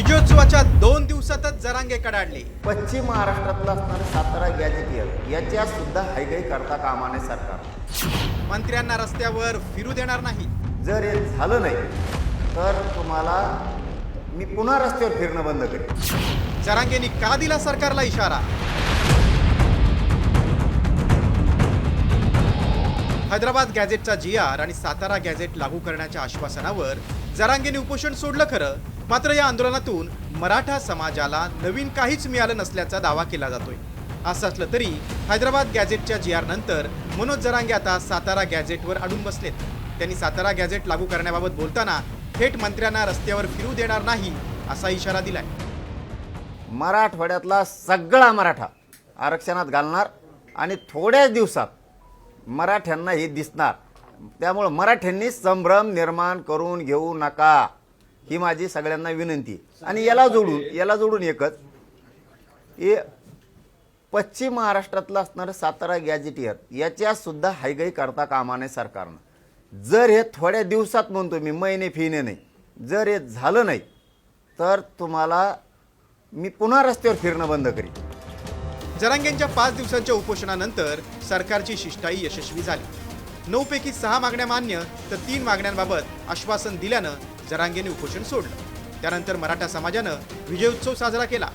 विजयोत्सवाच्या दोन दिवसातच जरांगे कडाडले. पश्चिम महाराष्ट्रातलं असणारं सातारा गॅजेटियर याच्या सुद्धा हायगाई करता कामा नये सरकार. मंत्र्यांना रस्त्यावर फिरू देणार नाही. जर हे झालं नाही तर तुम्हाला मी पुन्हा रस्त्यावर फिरणं बंद करेन. जरांगेंनी का दिला सरकारला इशारा? हैदराबाद गॅझेटचा जी आर आणि सातारा गॅझेट लागू करण्याच्या आश्वासनावर जरांगेने उपोषण सोडलं खरं? मात्र या आंदोलनातून मराठा समाजाला नवीन काहीच मिळालं नसल्याचा दावा केला जातोय. असं असलं तरी हैदराबाद गॅझेटच्या जी आर नंतर मनोज जरांगे आता सातारा गॅझेटवर अडून बसलेत. त्यांनी सातारा गॅझेट लागू करण्याबाबत बोलताना थेट मंत्र्यांना रस्त्यावर फिरू देणार नाही असा इशारा दिलाय. मराठवाड्यातला सगळा मराठा आरक्षणात घालणार आणि थोड्याच दिवसात मराठ्यांना हे दिसणार. त्यामुळं मराठ्यांनी संभ्रम निर्माण करून घेऊ नका. ही माझी सगळ्यांना विनंती. आणि याला जोडून याला जोडून एकच हे पश्चिम महाराष्ट्रातलं असणारं सातारा गॅजेटियर याच्यासुद्धा हायगाई करता कामा नये सरकारनं. जर हे थोड्या दिवसात म्हणतो मी महिने फिने नाही. जर हे झालं नाही तर तुम्हाला मी पुन्हा रस्त्यावर फिरणं बंद करीन. जरांगेंच्या पाच दिवसांच्या उपोषणानंतर सरकारची शिष्टाई यशस्वी झाली. नऊपैकी सहा मागण्या मान्य तर तीन मागण्यांबाबत आश्वासन दिल्यानं जरांगेने उपोषण सोडलं. त्यानंतर मराठा समाजानं विजयोत्सव साजरा केला.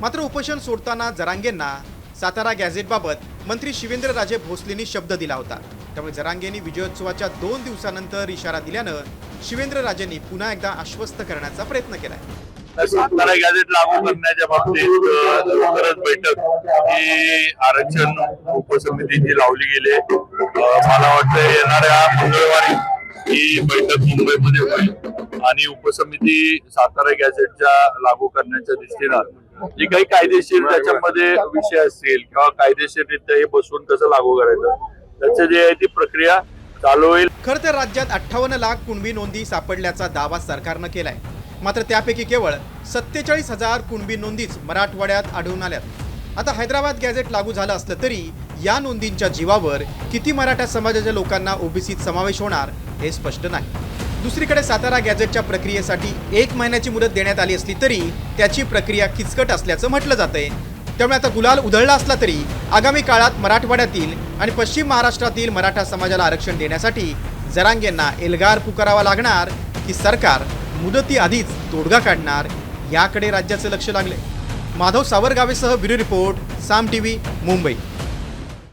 मात्र उपोषण सोडताना जरांगेंना सातारा गॅझेटबाबत मंत्री शिवेंद्रराजे भोसलेंनी शब्द दिला होता. त्यामुळे जरांगेंनी विजयोत्सवाच्या दोन दिवसानंतर इशारा दिल्यानं शिवेंद्रराजेंनी पुन्हा एकदा आश्वस्त करण्याचा प्रयत्न केलाय. सातारा गॅझेट लागू करण्याच्या बाबतीत लवकरच बैठक ही आरक्षण उपसमितीची लावली गेली आहे. मला वाटतं येणाऱ्या मंगळवारी ही बैठक मुंबईमध्ये होईल आणि उपसमिती सातारा गॅझेटच्या लागू करण्याच्या दृष्टीनं जे काही कायदेशीर त्याच्यामध्ये विषय असतील किंवा कायदेशीररित्या हे बसवून कसं लागू करायचं त्याचं जे आहे ती प्रक्रिया चालू होईल खरं तर राज्यात अठ्ठावन्न लाख कुणबी नोंदी सापडल्याचा दावा सरकारनं केलाय मात्र त्यापैकी केवळ सत्तेचाळीस हजार कुणबी नोंदीच मराठवाड्यात आढळून आल्यात. आता हैदराबाद गॅझेट लागू झालं असलं तरी या नोंदींच्या जीवावर किती मराठा समाजाच्या लोकांना ओबीसीत समावेश होणार हे स्पष्ट नाही. दुसरीकडे सातारा गॅझेटच्या प्रक्रियेसाठी एक महिन्याची मुदत देण्यात आली असली तरी त्याची प्रक्रिया किचकट असल्याचं म्हटलं जातंय. त्यामुळे आता गुलाल उधळला असला तरी आगामी काळात मराठवाड्यातील आणि पश्चिम महाराष्ट्रातील मराठा समाजाला आरक्षण देण्यासाठी जरांगेंना एल्गार पुकारावा लागणार की सरकार मुदतीआधीच तोडगा काढणार याकडे राज्याचं लक्ष लागले. Madhav सावरगावेसह bureau report Saam T V Mumbai.